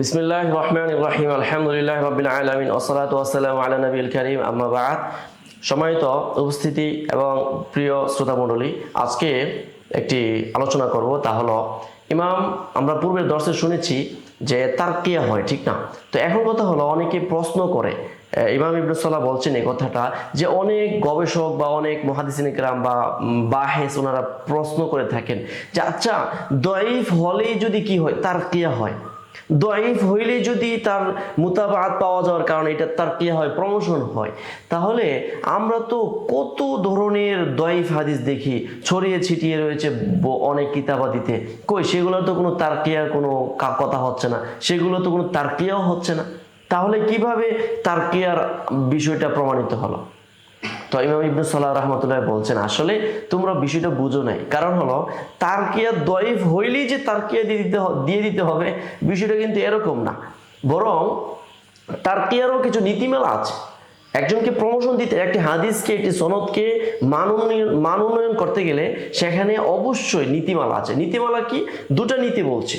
বিসমিল্লাহ রহমান রহিম আলহামদুলিল্লাহ রবিল আলমিন ওসলাত ওয়াসালাম আলা নবীল করিম আম্মাবাদ সম্মানিত উপস্থিতি এবং প্রিয় শ্রোতা মণ্ডলী আজকে একটি আলোচনা করব, তা হলো, ইমাম, আমরা পূর্বের দর্শে শুনেছি যে তার কিয়া হয়, ঠিক না? তো এখন কথা হলো, অনেকে প্রশ্ন করে ইমাম ইবনুসাল্লাহ বলছেন এই কথাটা যে অনেক গবেষক বা অনেক মহাদিসিন গ্রাম বা বাহেস ওনারা প্রশ্ন করে থাকেন যে আচ্ছা দয়ীফ হলেই যদি কি হয় তার কিয়া হয়? দয়ীফ হইলে যদি তার মুতাবাত পাওয়া যাওয়ার কারণে এটা তার কি হয়? প্রমোশন হয়। তাহলে আমরা তো কত ধরনের দয়ীফ হাদিস দেখি, ছড়িয়ে ছিটিয়ে রয়েছে অনেক কিতাবাদিতে। কই সেগুলো তো কোনো তারকিয়ার কোনো কথা হচ্ছে না। সেগুলো তো কোনো তারকিয়াও হচ্ছে না। তাহলে কীভাবে তারকিয়ার বিষয়টা প্রমাণিত হলো? তো ইমাম ইবনু সাল্লাহ রহমতুল্লাহ বলছেন, আসলে তোমরা বিষয়টা বুঝো নাই। কারণ হলো, তারকিয়া দয়ীফ হইলেই যে তারকিয়া দিয়ে দিতে দিয়ে দিতে হবে, বিষয়টা কিন্তু এরকম না। বরং তারকিয়ারও কিছু নীতিমেলা আছে। একজনকে প্রমোশন দিতে, একটি হাদিসকে, একটি সনদকে মানোন্নয়ন মানোন্নয়ন করতে গেলে সেখানে অবশ্যই নীতিমালা আছে। নীতিমালা কি? দুটা নীতি বলছি।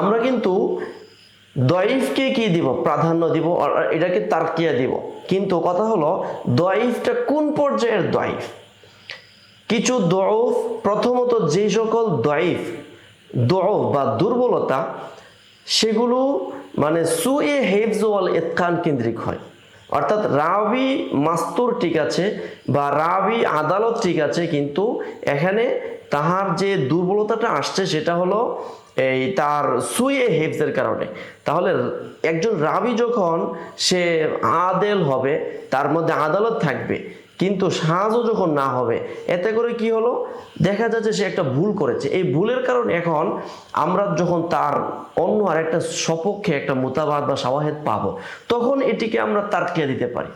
আমরা কিন্তু দয়ীফকে কি দিব? প্রাধান্য দিব, আর এটাকে তারকিয়া দিব। কিন্তু কথা হলো, দয়ীফটা কোন পর্যায়ের দয়ীফ? কিছু দয়ফ, প্রথমত যে সকল দয়ীফ, দয়ফ বা দুর্বলতা, সেগুলো মানে সুয়ে হেফজ ওয়াল এতকান কেন্দ্রিক হয়। অর্থাৎ রাবি মাস্তুর ঠিক আছে বা রাবি আদালত ঠিক আছে, কিন্তু এখানে তাহার যে দুর্বলতাটা আসছে সেটা হলো এই তার সুয়ে হেফজের কারণে। তাহলে একজন রাবি যখন সে আদেল হবে, তার মধ্যে আদালত থাকবে কিন্তু সাহায্য যখন না হবে, এতে করে কি হলো? দেখা যাচ্ছে সে একটা ভুল করেছে। এই ভুলের কারণে এখন আমরা যখন তার অন্য আর একটা সপক্ষে একটা মোতাবাদ বা সাওয়াহেদ পাবো, তখন এটিকে আমরা তারকিয়া দিতে পারি।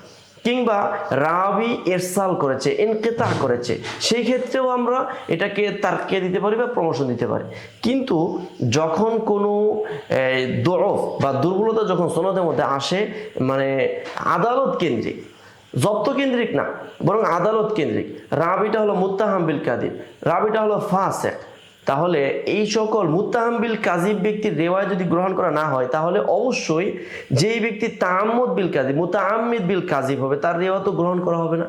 কিংবা রাবি এরসাল করেছে ইনকেতা করেছে, সেই ক্ষেত্রেও আমরা এটাকে তারকিয়া দিতে পারি বা প্রমোশন দিতে পারি। কিন্তু যখন কোনো দরফ বা দুর্বলতা যখন সনদের মধ্যে আসে মানে আদালত কেন্দ্রিক জব্দ কেন্দ্রিক না, বরং আদালত কেন্দ্রিক রাবিটা হলো মুত্তাহাম্বিল কাদিব রাবিটা হলো ফাসেক। তাহলে এই সকল মুত্তাহাম্বিল কাজিব ব্যক্তির রেওয়ায় যদি গ্রহণ করা না হয়, তাহলে অবশ্যই যেই ব্যক্তি তাম্মদ বিল কাজিব মুতাআম্মিদ বিল কাজিব হবে, তার রেওয়া তো গ্রহণ করা হবে না।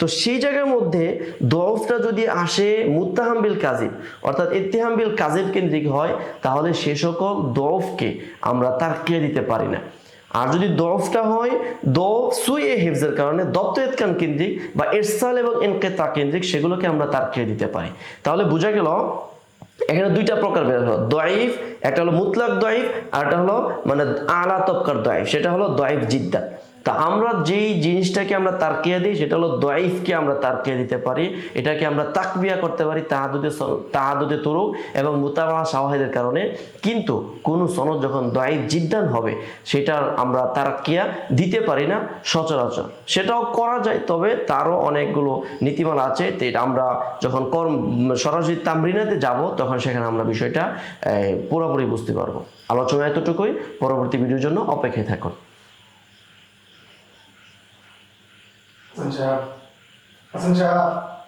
তো সেই জায়গার মধ্যে দফটা যদি আসে মুত্তাহাম্বিল কাজিব, অর্থাৎ ইত্তিহাম্বিল কাজিব কেন্দ্রিক হয়, তাহলে সে সকল দফকে আমরা তার কে দিতে পারি না। আর যদি দফটা হয় দ সুয়ে হেফজের কারণে দত্ত এতকান কেন্দ্রিক বা এরসাল এবং এনকেতা কেন্দ্রিক, সেগুলোকে আমরা তার খেয়ে দিতে পারি। তাহলে বোঝা গেল, এখানে দুইটা প্রকার বের হলো, দয়ীফ, একটা হলো মুতলাক দয়ীফ, আর একটা হলো মানে আলা তবকার দয়ীফ, সেটা হলো দয়ীফ জিদ্দা। তা আমরা যেই জিনিসটাকে আমরা তারকিয়া দিই, সেটা হলো দয়ীফকে আমরা তারকিয়া দিতে পারি, এটাকে আমরা তাকবিয়া করতে পারি তাহাদুদে তাহাদুদে তুরুক এবং মুতাবা শাওয়াহেদের কারণে। কিন্তু কোন সনদ যখন দয়ীফ জিদ্দান হবে সেটা আমরা তারকিয়া দিতে পারি না সচরাচর। সেটাও করা যায়, তবে তারও অনেকগুলো নীতিমালা আছে। তো আমরা যখন কর্ম, সরাসরি তামরিনাতে যাব, তখন সেখানে আমরা বিষয়টা পুরোপুরি বুঝতে পারব। আলোচনা এতটুকুই, পরবর্তী ভিডিওর জন্য অপেক্ষায় থাকুন। 增加，增加了。